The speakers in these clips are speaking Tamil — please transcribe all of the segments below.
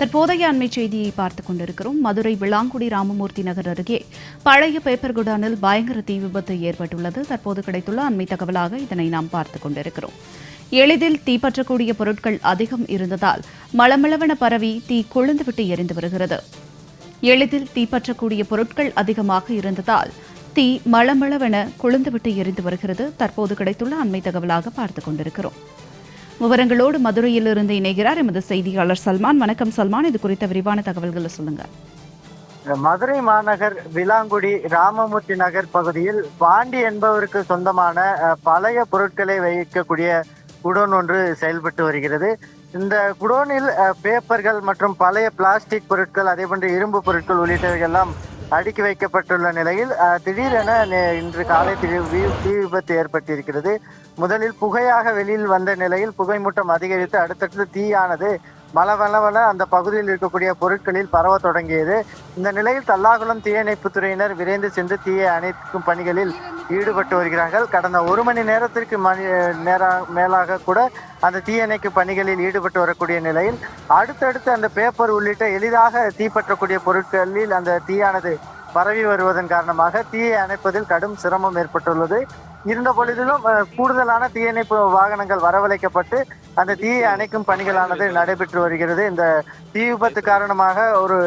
தற்போதைய அண்மை செய்தியை பார்த்துக் கொண்டிருக்கிறோம். மதுரை விளாங்குடி ராமமூர்த்தி நகர் அருகே பழைய பேப்பர் குடானில் பயங்கர தீ விபத்து ஏற்பட்டுள்ளது. தற்போது கிடைத்துள்ள அண்மை தகவலாக இதனை நாம் பார்த்துக் கொண்டிருக்கிறோம். எளிதில் தீப்பற்றக்கூடிய பொருட்கள் அதிகம் இருந்ததால் மளமளவென பரவி தீ கொழுந்துவிட்டு எரிந்து வருகிறது. எளிதில் தீப்பற்றக்கூடிய பொருட்கள் அதிகமாக இருந்ததால் தீ மளமளவென கொழுந்துவிட்டு எரிந்து வருகிறது. தற்போது கிடைத்துள்ள அண்மை தகவலாக பார்த்துக் கொண்டிருக்கிறோம். விவரங்களோடு மதுரையிலிருந்து இணைகிறார் எமது செய்தியாளர் சல்மான். வணக்கம் சல்மான். இது குறித்த விரிவான தகவல்களை சொல்லுங்க. மதுரை மாநகர் விலாங்குடி ராமமூர்த்தி நகர் பகுதியில் பாண்டி என்பவருக்கு சொந்தமான பழைய பொருட்களை வைக்கக்கூடிய குடோன் ஒன்று செயல்பட்டு வருகிறது. இந்த குடோனில் பேப்பர்கள் மற்றும் பழைய பிளாஸ்டிக் பொருட்கள் அதே போன்று இரும்பு பொருட்கள் உள்ளிட்டவைகள் எல்லாம் அடுக்கி வைக்கப்பட்டுள்ள நிலையில் திடீரென நே- இன்று காலை வி- தீ விபத்து ஏற்பட்டிருக்கிறது. முதலில் புகையாக வெளியில் வந்த நிலையில் புகை மூட்டம் அதிகரித்து அடுத்தடுத்து தீயானது மலவளவன அந்த பகுதியில் இருக்கக்கூடிய பொருட்களில் பரவ தொடங்கியது. இந்த நிலையில் தல்லாகுளம் தீயணைப்பு துறையினர் விரைந்து சென்று தீயை அணைக்கும் பணிகளில் ஈடுபட்டு வருகிறார்கள். கடந்த ஒரு மணி நேரத்திற்கு மணி நேர மேலாக கூட அந்த தீயணைக்கும் பணிகளில் ஈடுபட்டு வரக்கூடிய நிலையில் அடுத்தடுத்து அந்த பேப்பர் உள்ளிட்ட எளிதாக தீப்பற்றக்கூடிய பொருட்களில் அந்த தீயானது பரவி வருவதன் காரணமாக தீயை அணைப்பதில் கடும் சிரமம் ஏற்பட்டுள்ளது. இருந்த பொழுதிலும் கூடுதலான தீயணைப்பு வாகனங்கள் வரவழைக்கப்பட்டு அந்த தீயை அணைக்கும் பணிகளானது நடைபெற்று வருகிறது. இந்த தீ விபத்து காரணமாக ஒரு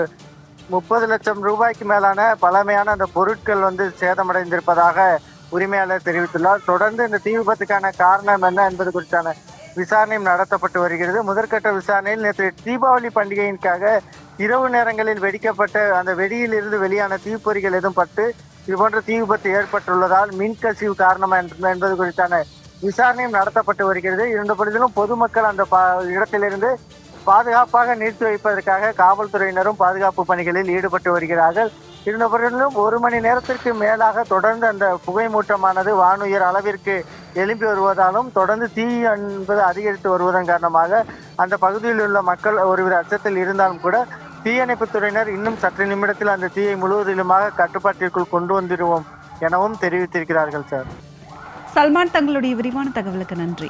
முப்பது லட்சம் ரூபாய்க்கு மேலான பழமையான அந்த பொருட்கள் வந்து சேதமடைந்திருப்பதாக உரிமையாளர் தெரிவித்துள்ளார். தொடர்ந்து இந்த தீ விபத்துக்கான காரணம் என்ன என்பது குறித்தான விசாரணையும் நடத்தப்பட்டு வருகிறது. முதற்கட்ட விசாரணையில் நேற்று தீபாவளி பண்டிகையின்காக இரவு நேரங்களில் வெடிக்கப்பட்ட அந்த வெடியில் இருந்து வெளியான தீப்பொறிகள் எதுவும் பட்டு இதுபோன்ற தீ விபத்து ஏற்பட்டுள்ளதால் மின் கசிவு காரணமா என்ப- என்பது குறித்தான விசாரணையும் நடத்தப்பட்டு வருகிறது. இருந்த பொழுதிலும் பொதுமக்கள் அந்த பா- இடத்திலிருந்து பாதுகாப்பாக நிறுத்தி வைப்பதற்காக காவல்துறையினரும் பாதுகாப்பு பணிகளில் ஈடுபட்டு வருகிறார்கள். இருந்த பொழுதிலும் ஒரு மணி நேரத்திற்கு மேலாக தொடர்ந்து அந்த புகை மூட்டமானது வானுயர் அளவிற்கு எழும்பி வருவதாலும் தொடர்ந்து தீ என்பது அதிகரித்து வருவதன் காரணமாக அந்த பகுதியில் உள்ள மக்கள் ஒருவித அச்சத்தில் இருந்தாலும் கூட தீயணைப்பு துறையினர் இன்னும் சற்று நிமிடத்தில் அந்த தீயை முழுவதிலுமாக கட்டுப்பாட்டிற்குள் கொண்டு வந்துடுவோம் எனவும் தெரிவித்திருக்கிறார்கள் சார். சல்மான் தங்களுடைய விரிவான தகவலுக்கு நன்றி.